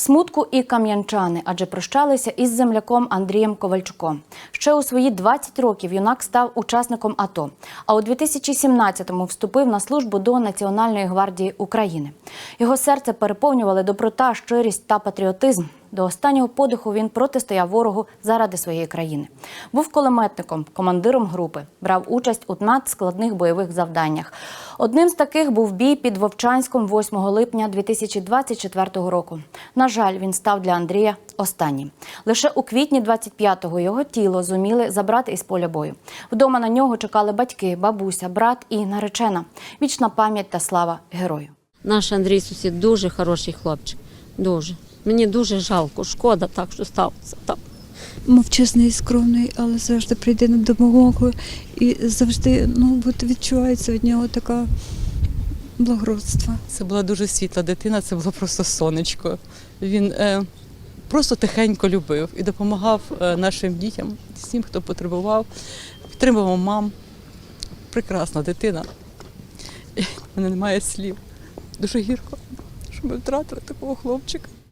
смутку і кам'янчани, адже прощалися із земляком Андрієм Ковальчуком. Ще у свої 20 років юнак став учасником АТО, а у 2017-му вступив на службу до Національної гвардії України. Його серце переповнювали доброта, щирість та патріотизм. До останнього подиху він протистояв ворогу заради своєї країни. Був кулеметником, командиром групи, брав участь у надскладних бойових завданнях. Одним з таких був бій під Вовчанськом 8 липня 2024 року. На жаль, він став для Андрія останнім. Лише у квітні 25-го його тіло зуміли забрати із поля бою. Вдома на нього чекали батьки, бабуся, брат і наречена. Вічна пам'ять та слава герою. Наш Андрій сусід дуже хороший хлопчик. Дуже. Мені дуже жалко, шкода так, що сталося так. мовчазний, скромний, але завжди прийде на допомогу і завжди ну, от відчувається від нього така благородство. Це була дуже світла дитина, це було просто сонечко. Він е, просто тихенько любив і допомагав е, нашим дітям, всім, хто потребував, підтримував мам. Прекрасна дитина. В мене немає слів. Дуже гірко, що ми втратили такого хлопчика.